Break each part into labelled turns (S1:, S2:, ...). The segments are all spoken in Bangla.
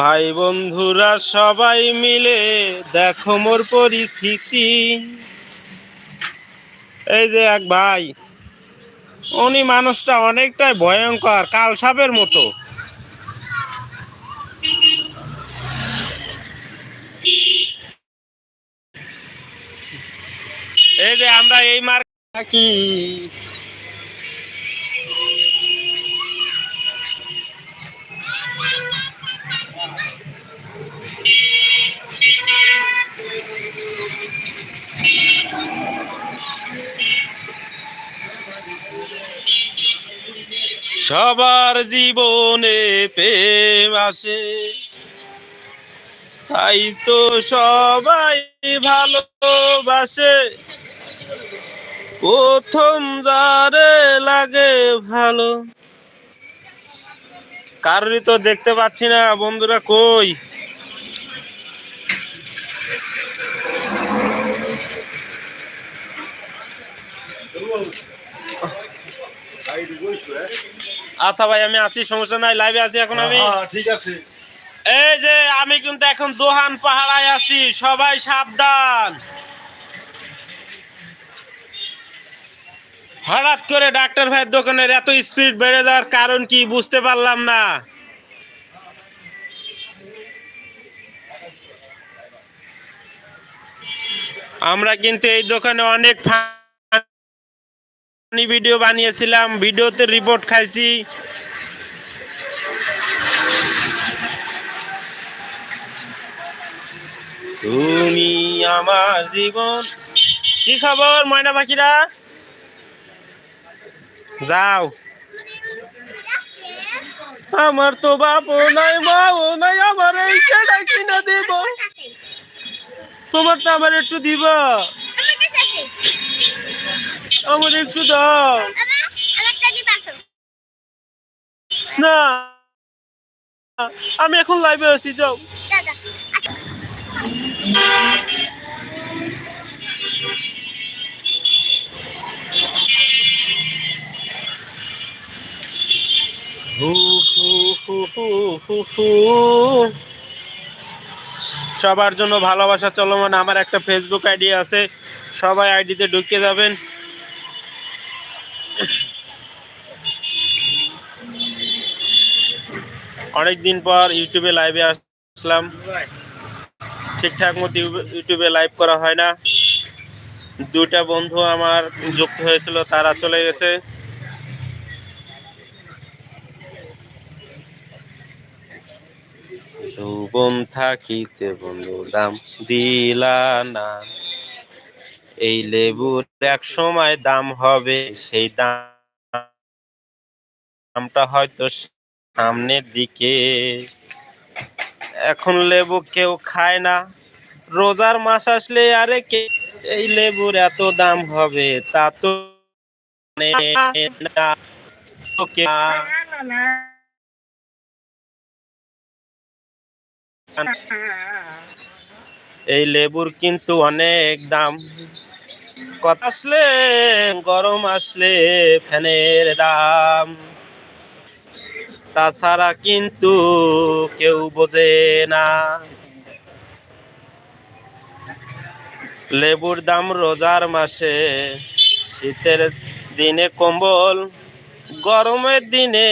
S1: ভাই বন্ধুরা সবাই মিলে দেখো মোর পরিস্থিতি। এই যে এক ভাই, উনি মানুষটা অনেকটাই ভয়ঙ্কর, কাল সাপের মতো। এই যে আমরা এই মার থাকি। সবার জীবনে প্রেম আসে। তাই তো সবাই ভালোবাসে। প্রথম যারে লাগে ভালো। কারোরই তো দেখতে পাচ্ছি না, বন্ধুরা কই? আচ্ছা ভাই আমি আসি সমস্যা নাই লাইভে আছি এখন আমি।
S2: হ্যাঁ, ঠিক আছে।
S1: এই যে আমি কিন্তু এখন দোহান পাহাড়ায় আছি সবাই সাবধান। হঠাৎ করে ডাক্তার ভাইয়ের দোকানের এত স্পিড বেড়ে যাওয়ার কারণ কি বুঝতে পারলাম না। আমরা কিন্তু এই দোকানে অনেক ফানি ভিডিও বানিয়েছিলাম ভিডিওতে রিপোর্ট খাইছি। তুমি আমার জীবন। কি খবর, ময়না পাখিরা? যাও। আমার তো বাপও নাই, মাও নাই, আমার এই কিনা তোমার তো আমার একটু দিব। আমার একটু দাও। না। আমি এখন লাইভে আছি, যাও। সবার জন্য ভালোবাসা চলমান। আমার একটা ফেসবুক আইডি আছে। সবাই আইডিতে ঢুকে যাবেন। অনেক দিন পর ইউটিউবে লাইভে আসলাম। ঠিকঠাক মতো ইউ- ইউটিউবে লাইভ করা হয় না। দুটা বন্ধু আমার যুক্ত হয়েছিল, তারা চলে গেছে। যৌবন থাকিতে বন্ধু দাম দিলা না। এই লেবুর এক সময় দাম হবে, সেই দামটা হয়তো সামনের দিকে। এখন লেবু কেউ খায় না। রোজার মাস আসলে আরে কে, এই লেবুর এত দাম হবে, তা তো মানে। এই লেবুর কিন্তু অনেক দাম। আসলে, গরম আসলে ফ্যানের দাম। তাছাড়া কিন্তু কেউ বোঝে না। লেবুর দাম রোজার মাসে, শীতের দিনে কম্বল, গরমের দিনে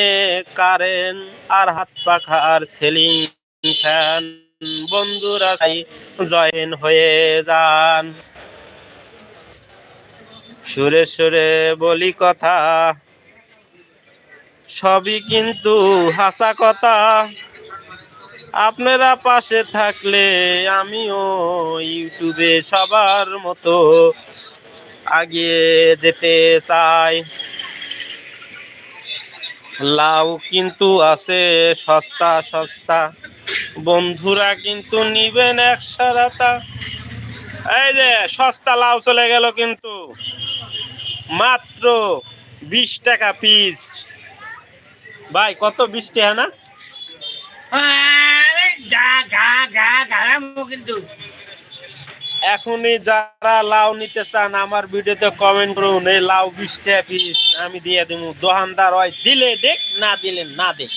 S1: কারেন্ট আর হাত পাখার সেলিং ফ্যান। বন্ধুরা জয়েন হয়ে যান। সুরে সুরে বলি কথা। সবই কিন্তু হাসা কথা। আপনারা পাশে থাকলে আমিও ইউটিউবে সবার মতো আগিয়ে যেতে চাই। লাউ কিন্তু আছে সস্তা সস্তা। বন্ধুরা কিন্তু নিবেন এক সারাতা। এই যে, সস্তা লাউ চলে গেল কিন্তু। মাত্র বিশ টাকা পিস ভাই কত বিশ টাকা না? এখনই যারা লাউ নিতে চান আমার ভিডিওতে কমেন্ট করুন এই লাউ বিশ টাকা পিস আমি দিয়ে দিব দোকানদার হয় দিলে দেখ না দিলে না দেখ।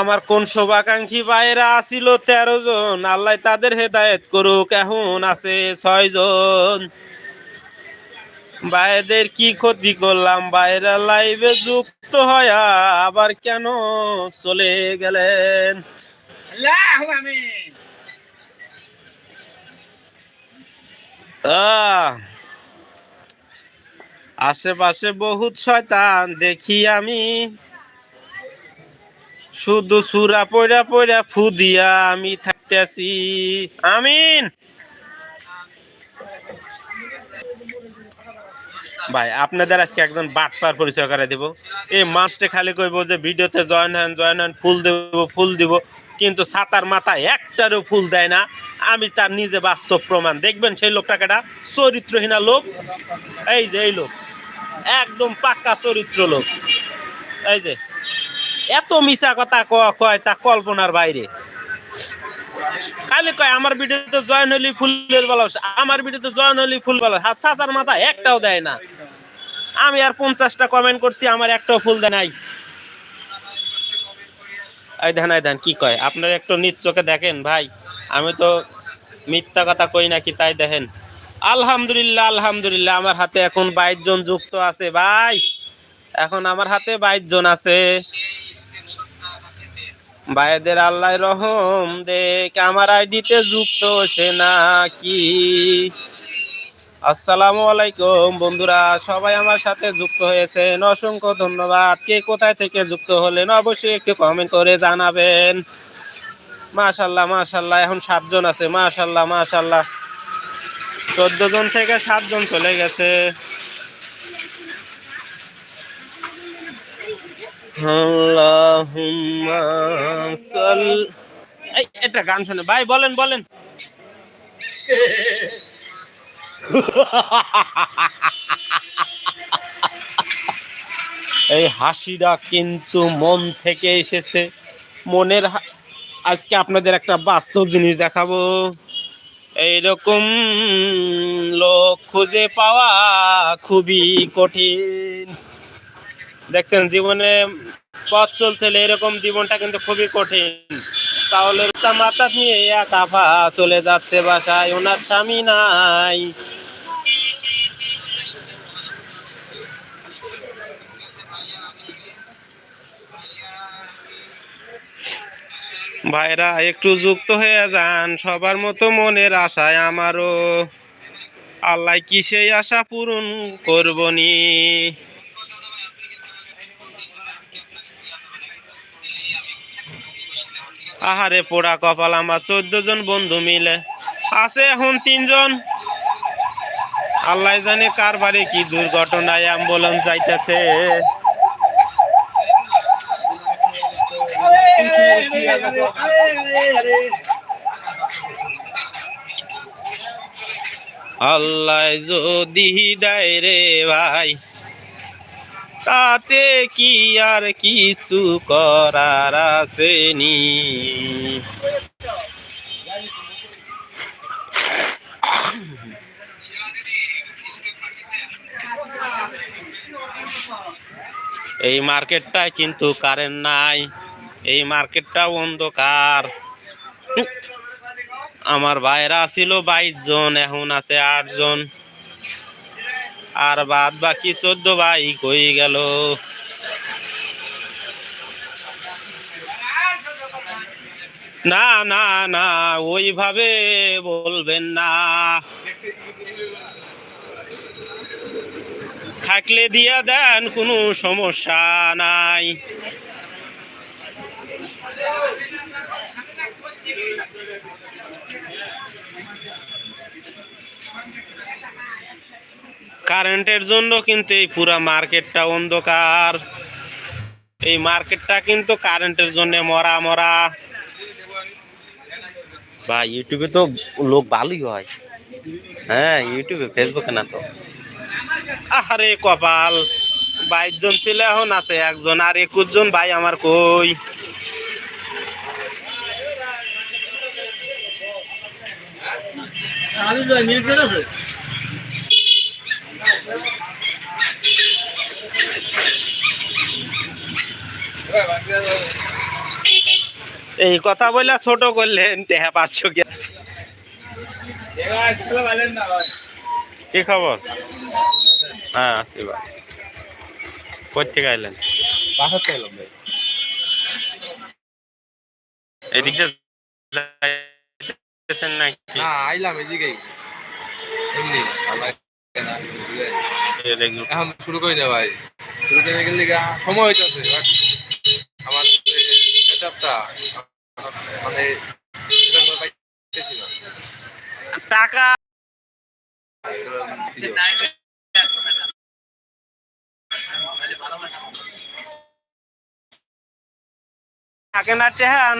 S1: আমার কোন শুভাকাঙ্ক্ষী ভাইয়েরা আসিল তেরো জন আল্লাহ তাদের হেদায়েত করুক এখন আছে ছয় জন। ভাইদের কি ক্ষতি করলাম? বাইরা লাইভে যুক্ত হয়া আবার কেন চলে গেলেন? আশেপাশে বহুত শয়তান দেখি আমি। শুধু সুরা পয়রা পয়রা ফু দিয়া আমি থাকতেছি। আমিন। ভাই, আপনাদের আজকে একজন বাটপার পরিচয় করে দেব। এই মাসটা খালি কইব যে ভিডিওতে জয়েন হন জয়েন হন, ফুল দেব, ফুল দিব। কিন্তু ছাতার মাথায় একটারও ফুল দেয় না। আমি তার নিজে বাস্তব প্রমাণ। দেখবেন সেই লোকটাকেটা চরিত্রহীনা লোক। এই যে, এই লোক। একদম পাক্কা চরিত্র লোক। এই যে, এত মিশা কথা কয় তা কল্পনার বাইরে। খালি কয়, আমার ভিডিওতে জয়েন হলি ফুলের বালাস, আমার ভিডিওতে জয়েন হলি ফুল বালাস। আর চাচার মাথা একটাও দেয় না। আমি আর পঞ্চাশটা কমেন্ট করছি, আমার একটাও ফুল দেয় নাই। এই দেখেন এই দেখেন কি কয়? আপনার একটু নিজ চোখে দেখেন, ভাই। আমি তো মিথ্যা কথা কই নাকি, তাই দেখেন। আলহামদুলিল্লাহ আলহামদুলিল্লাহ, আমার হাতে এখন বাইশ জন যুক্ত আছে, ভাই। এখন আমার হাতে বাইশ জন আছে। ভাইদের আল্লাহ রহম দেখ, আমার আইডিতে যুক্ত হয়েছে নাকি। আসসালামু আলাইকুম বন্ধুরা, সবাই আমার সাথে যুক্ত হয়েছেন। অসংখ্য ধন্যবাদ। কে কোথায় থেকে যুক্ত হলেন অবশ্যই একটু কমেন্ট করে জানাবেন। মাশাল্লাহ মাশাল্লাহ, এখন সাতজন আছে। মাশাল্লাহ মাশাল্লাহ। চোদ্দ জন থেকে সাতজন চলে গেছে। আল্লাহুম্মা এই এটা গান শুনে। ভাই, বলেন বলেন। এই হাসিটা কিন্তু মন থেকে এসেছে। মনের আজকে আপনাদের একটা বাস্তব জিনিস দেখাবো। এইরকম লোক খুঁজে পাওয়া খুবই কঠিন। দেখছেন, জীবনে পথ চলতে এরকম জীবনটা কিন্তু খুবই কঠিন। চাউলের মাথা নিয়ে একা পা চলে যাচ্ছে বাসায়, ওনার স্বামী নাই। ভাইরা, একটু যুক্ত হয়ে যান, সবার মতো মনের আশায় আমারও। আল্লাহ কি সেই আশা পূরণ করবনি? আহারে পোড়া কপাল, আমার চোদ্দ জন বন্ধু মিলে। আছে এখন তিনজন। আল্লাহ জানে কার বাড়ি কি দুর্ঘটনায় অ্যাম্বুলেন্স যাইতেছে। আল্লাহ যদি দেয় রে ভাই তাতে কি আর কিছু করার আসেনি? এই মার্কেটটায় কিন্তু কারেন্ট নাই। এই মার্কেটটা অন্ধকার। আমার ভাইরা ছিল বাইশ জন, এখন আছে আট জন। আর বাদ বাকি চোদ্দ ভাই কই গেল? না না না, ওইভাবে বলবেন না। থাকলে দিয়া দেন কোনো সমস্যা নাই। কারেন্টের জন্য কিন্তু এই পুরা মার্কেটটা অন্ধকার। এই মার্কেটটা কিন্তু কারেন্টের জন্য মরা মরা। বা ইউটিউবে তো লোক ভালোই হয়। হ্যাঁ ইউটিউবে ফেসবুকে না তো? আরে কপাল বাইশ জন ছিল এখন আছে একজন আর একুশ জন ভাই আমার কই?
S3: আছে?
S1: এই কথা বলে ছোট করলেন টেহা পাঁচশো কি? কি খবর? হ্যাঁ আসি ভাই। কই থেকে আইলেন?
S2: বাসার থেকে এলাম ভাই
S1: এদিক দিয়ে নাকি?
S2: না আইলাম এদিকেই। এমনি ভালো লাগে না, বুঝলেন?
S1: এদিকে
S2: এখন শুরু করে দেওয়া ভাই। শুরু করে গেলে সময় হইতেছে মানে
S1: টাকা থাকে না টেহা